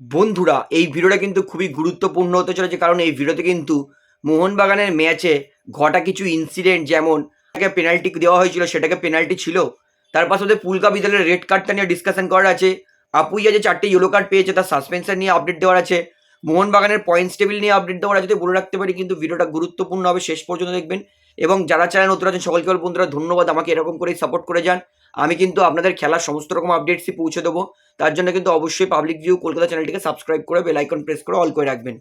বন্ধুরা, এই ভিডিওটা কিন্তু খুবই গুরুত্বপূর্ণ হতে চলেছে কারণ এই ভিডিওতে কিন্তু মোহনবাগানের ম্যাচে ঘটা কিছু ইনসিডেন্ট যেমন তাকে পেনাল্টি দেওয়া হয়েছিল, সেটাকে পেনাল্টি ছিল। তার ওদের পুলকা বিদ্যালয়ের রেড কার্ডটা নিয়ে ডিসকাশন করার আছে। আপুইয়া যে চারটে ইয়েলো কার্ড পেয়েছে, তার সাসপেনশন নিয়ে আপডেট দেওয়ার আছে। মোহনবাগানের পয়েন্টস টেবিল নিয়ে আপডেট দেওয়ার আছে বলে রাখতে পারি কিন্তু ভিডিওটা গুরুত্বপূর্ণ হবে, শেষ পর্যন্ত দেখবেন। এবং যারা চ্যানেল নতুন আছেন, সকলকে বন্ধুরা, ধন্যবাদ। আমাকে এরকম করেই সাপোর্ট করে যান। আমি কিন্তু আপনাদের খেলার সমস্ত রকম আপডেটসই পৌঁছে দেবো। তার জন্য কিন্তু অবশ্যই পাবলিক ভিউ কলকাতা চ্যানেলটিকে সাবস্ক্রাইব করে বেল আইকন প্রেস করে অল করে রাখবেন।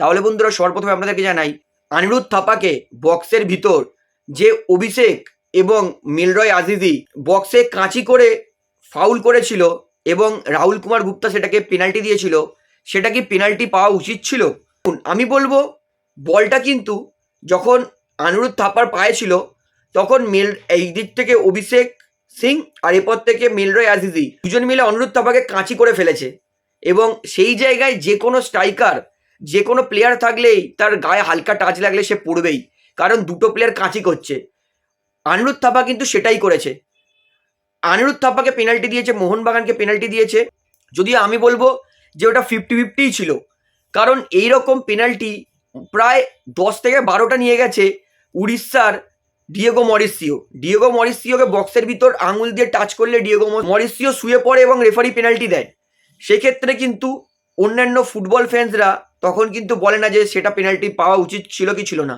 তাহলে বন্ধুরা সর্বপ্রথমে আপনাদেরকে জানাই অনিরুদ্ধ থাপাকে বক্সের ভিতর যে অভিষেক এবং মিলরয় আজিজি বক্সে কাঁচি করে ফাউল করেছিল এবং রাহুল কুমার গুপ্তা সেটাকে পেনাল্টি দিয়েছিল, সেটা কি পেনাল্টি পাওয়া উচিত ছিল? আমি বলব, বলটা কিন্তু যখন অনিরুদ্ধ থাপার পায়ে ছিল, তখন মিল এই দিক থেকে অভিষেক সিং আর এরপর থেকে মিলরয় আজিজি দুজন মিলে অনিরুদ্ধ থাপাকে কাঁচি করে ফেলেছে। এবং সেই জায়গায় যে কোনো স্ট্রাইকার, যে কোনো প্লেয়ার থাকলেই তার গায়ে হালকা টাচ লাগলে সে পড়বেই। কারণ দুটো প্লেয়ার কাঁচি করছে। অনিরুদ্ধ থাপা কিন্তু সেটাই করেছে। অনিরুদ্ধ থাপাকে পেনাল্টি দিয়েছে মোহনবাগানকে পেনাল্টি দিয়েছে। যদিও আমি বলব যে ওটা ফিফটি ফিফটিই ছিল। কারণ এই রকম পেনাল্টি প্রায় দশ থেকে বারোটা নিয়ে গেছে উড়িষ্যার ডিয়েগো মরিসিও ডিয়েগো মরিসিওকে বক্সের ভিতর আঙুল দিয়ে টাচ করলে ডিয়েগো মরিসিও শুয়ে পড়ে এবং রেফারি পেনাল্টি দেয়। সেক্ষেত্রে কিন্তু অন্যান্য ফুটবল ফ্যান্সরা তখন কিন্তু বলে না যে সেটা পেনাল্টি পাওয়া উচিত ছিল কি ছিল না।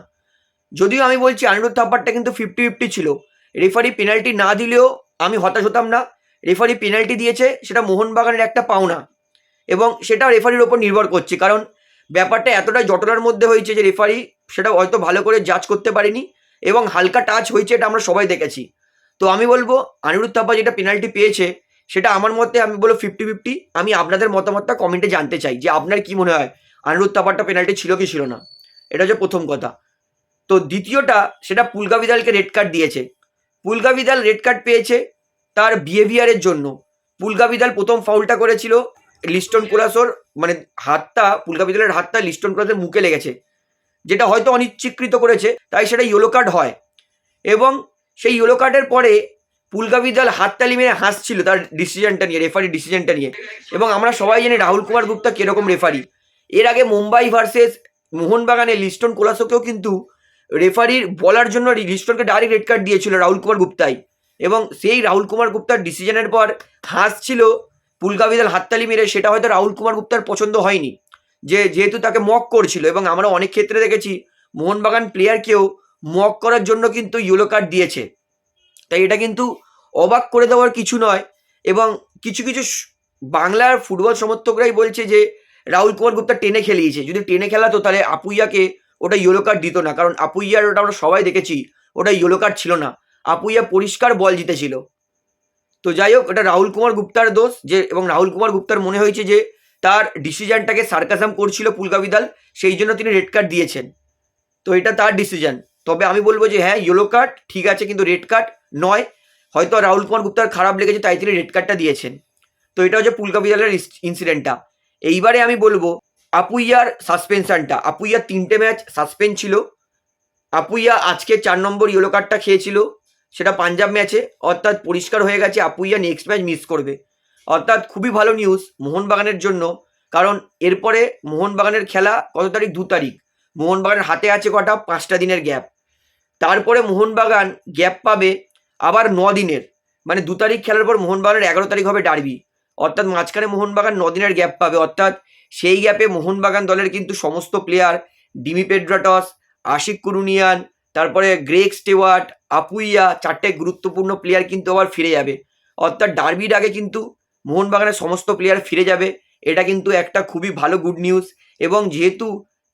যদিও আমি বলছি অনিরুদ্ধ থাপ্পারটা কিন্তু ফিফটি ফিফটি ছিল। রেফারি পেনাল্টি না দিলেও আমি হতাশ হতাম না। রেফারি পেনাল্টি দিয়েছে, সেটা মোহনবাগানের একটা পাওনা। এবং সেটা রেফারির ওপর নির্ভর করছে। কারণ ব্যাপারটা এতটাই জটলার মধ্যে হয়েছে যে রেফারি সেটা হয়তো ভালো করে জাজ করতে পারেনি। এবং হালকা টাচ হয়েছে এটা আমরা সবাই দেখেছি। তো আমি বলব অনিরুদ্ধ থাপ্পা যেটা পেনাল্টি পেয়েছে, সেটা আমার মতে আমি বলব ফিফটি ফিফটি আমি আপনাদের মতামতটা কমেন্টে জানতে চাই যে আপনার কি মনে হয় অনিরুদ্ধ থাপ্পারটা পেনাল্টি ছিল কি ছিল না? এটা হচ্ছে প্রথম কথা। তো দ্বিতীয়টা, সেটা পুলকা বিদালকে রেড কার্ড দিয়েছে। পুলকা বিদাল রেড কার্ড পেয়েছে তার বিহেভিয়ারের জন্য। পুলকা বিদাল প্রথম ফাউলটা করেছিল লিস্টন কোলাসোর মানে হাতটা, পুলকা বিদালের হাতটা লিস্টন কোলাসের মুখে লেগেছে। যেটা হয়তো অনিচ্ছীকৃত করেছে, তাই সেটা ইয়েলো কার্ড হয়। এবং সেই ইয়েলো কার্ডের পরে পুলকা বিদাল হাততালি মেরে হাসছিল তার ডিসিশনটা নিয়ে রেফারি ডিসিশনটা নিয়ে। এবং আমরা সবাই জানি রাহুল কুমার গুপ্তা কীরকম রেফারি এর আগে মুম্বাই ভার্সেস মোহনবাগানে লিস্টন কোলাসোকেও কিন্তু রেফারির বলার জন্য লিস্টনকে ডাইরেক্ট রেড কার্ড দিয়েছিল রাহুল কুমার গুপ্তাই। এবং সেই রাহুল কুমার গুপ্তার ডিসিশনের পর হাসছিল পুলকা বিদাল হাততালি মেরে, সেটা হয়তো রাহুল কুমার গুপ্তার পছন্দ হয়নি। যে যেহেতু তাকে মক করছিল এবং আমরা অনেক ক্ষেত্রে দেখেছি, মোহনবাগান প্লেয়ারকেও মক করার জন্য কিন্তু ইয়েলো কার্ড দিয়েছে। তাই এটা কিন্তু অবাক করে দেওয়ার কিছু নয় এবং কিছু কিছু বাংলার ফুটবল সমর্থকরাই বলছে যে, রাহুল কুমার গুপ্তা টেনে খেলিয়েছে। যদি টেনে খেলাতো তাহলে আপুইয়াকে ওটা ইয়েলো কার্ড দিত না, কারণ আপুইয়ার ওটা আমরা সবাই দেখেছি, ওটা ইয়েলো কার্ড ছিল না। আপুইয়া পরিষ্কার বল জিতেছিল। তো যাই হোক এটা রাহুল কুমার গুপ্তার দোষ যে, এবং রাহুল কুমার গুপ্তার মনে হয়েছে যে তার ডিসিশনটাকে সার্কাসাম করছিল পুলকা বিদাল সেই জন্য তিনি রেড কার্ড দিয়েছেন। তো এটা তার ডিসিশন। তবে আমি বলব যে হ্যাঁ ইয়েলো কার্ড ঠিক আছে, কিন্তু রেড কার্ড নয়। হয়তো রাহুল কুমার গুপ্তার খারাপ লেগেছে, তাই তিনি রেড কার্ডটা দিয়েছেন। তো এটা হচ্ছে পুলকা বিদালের ইনসিডেন্টটা এইবারে আমি বলব, আপুইয়ার সাসপেনশনটা আপুইয়ার তিনটে ম্যাচ সাসপেন্ড ছিল। আপুইয়া আজকে চার নম্বর ইয়েলো কার্ডটা খেয়েছিল, সেটা পাঞ্জাব ম্যাচে অর্থাৎ পরিষ্কার হয়ে গেছে, আপুইয়া নেক্সট ম্যাচ মিস করবে। অর্থাৎ খুবই ভালো নিউজ মোহনবাগানের জন্য। কারণ এরপরে মোহনবাগানের খেলা কত তারিখ? দু তারিখ। মোহনবাগানের হাতে আছে কটা? পাঁচটা দিনের গ্যাপ তারপরে মোহনবাগান গ্যাপ পাবে আবার ন দিনের। মানে দু তারিখ খেলার পর মোহনবাগানের এগারো তারিখ হবে ডার্বি অর্থাৎ মাঝখানে মোহনবাগান ন দিনের গ্যাপ পাবে। অর্থাৎ সেই গ্যাপে মোহনবাগান দলের কিন্তু সমস্ত প্লেয়ার ডিমি পেড্রাটস, আশিক কুরুনিয়ান, তারপরে গ্রেক স্টেওয়ার্ট, আপুইয়া, চারটে গুরুত্বপূর্ণ প্লেয়ার কিন্তু আবার ফিরে যাবে। অর্থাৎ ডার্বির আগে কিন্তু মোহনবাগানের সমস্ত প্লেয়ার ফিরে যাবে। এটা কিন্তু একটা খুবই ভালো গুড নিউজ এবং যেহেতু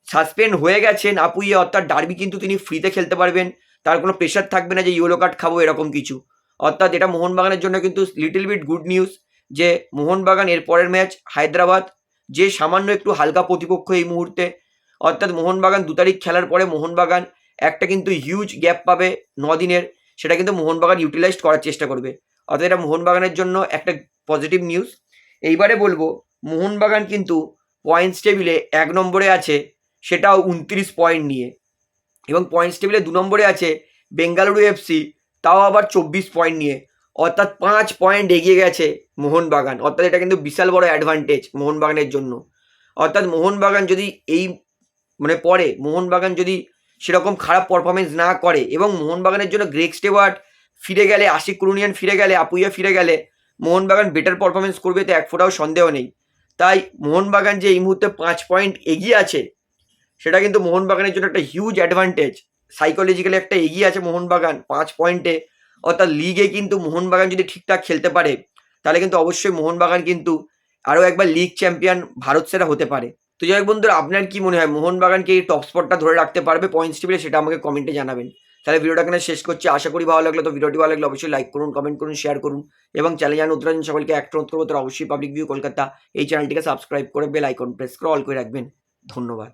সাসপেন্ড হয়ে গেছেন আপুইয়া অর্থাৎ ডার্বি কিন্তু তিনি ফ্রিতে খেলতে পারবেন। তার কোনো প্রেশার থাকবে না যে ইয়েলো কার্ড খাব এরকম কিছু। অর্থাৎ এটা মোহনবাগানের জন্য কিন্তু লিটল বিট গুড নিউজ যে মোহনবাগান এর পরের ম্যাচ হায়দ্রাবাদ, যে সামান্য একটু হালকা প্রতিপক্ষ এই মুহূর্তে। অর্থাৎ মোহনবাগান দু তারিখ খেলার পরে মোহনবাগান একটা কিন্তু হিউজ গ্যাপ পাবে দিনের। সেটা কিন্তু মোহনবাগান ইউটিলাইজ করার চেষ্টা করবে। অর্থাৎ এটা মোহনবাগানের জন্য একটা পজিটিভ নিউজ এইবারে বলব, মোহনবাগান কিন্তু পয়েন্টস টেবিলে এক নম্বরে আছে, সেটাও উনত্রিশ পয়েন্ট নিয়ে। এবং পয়েন্টস টেবিলে দু নম্বরে আছে বেঙ্গালুরু এফসি তাও আবার চব্বিশ পয়েন্ট নিয়ে। অর্থাৎ পাঁচ পয়েন্ট এগিয়ে গেছে মোহনবাগান। অর্থাৎ এটা কিন্তু বিশাল বড় অ্যাডভান্টেজ মোহনবাগানের জন্য। অর্থাৎ মোহনবাগান যদি এই মানে পরে মোহনবাগান যদি সেরকম খারাপ পারফরমেন্স না করে, এবং মোহনবাগানের জন্য গ্রেক স্টেওয়ার্ট ফিরে গেলে, আশিক কুরুনিয়ান ফিরে গেলে, আপুইয়া ফিরে গেলে মোহনবাগান বেটার পারফরমেন্স করবে তো এক ফোঁটাও সন্দেহ নেই। তাই মোহনবাগান যে এই মুহূর্তে পাঁচ পয়েন্ট এগিয়ে আছে, সেটা কিন্তু মোহনবাগানের জন্য একটা হিউজ অ্যাডভান্টেজ সাইকোলজিক্যালি একটা এগিয়ে আছে মোহনবাগান পাঁচ পয়েন্টে অর্থাৎ লিগে কিন্তু মোহনবাগান যদি ঠিকঠাক খেলতে পারে, তাহলে কিন্তু অবশ্যই মোহনবাগান কিন্তু আরও একবার লিগ চ্যাম্পিয়ন ভারত সেরা হতে পারে। তো যাই বন্ধুরা, আপনার কি মনে হয়? মোহনবাগানকে এই টপ স্পটটা ধরে রাখতে পারবে পয়েন্টস টেবিলে সেটা আমাকে কমেন্টে জানাবেন। তাহলে ভিডিওটা এখানে শেষ করছি। আশা করি ভালো লাগল তো ভিডিওটি ভালো লাগলে অবশ্যই লাইক করুন কমেন্ট করুন শেয়ার করুন এবং চ্যানেল জান উত্তরাজন সকলকে একটা অনুরোধ করব তারা অবশ্যই পাবলিক ভিউ কলকাতা এই চ্যানেলটিকে সাবস্ক্রাইব করে বেল আইকন প্রেস করে অল করে রাখবেন। ধন্যবাদ।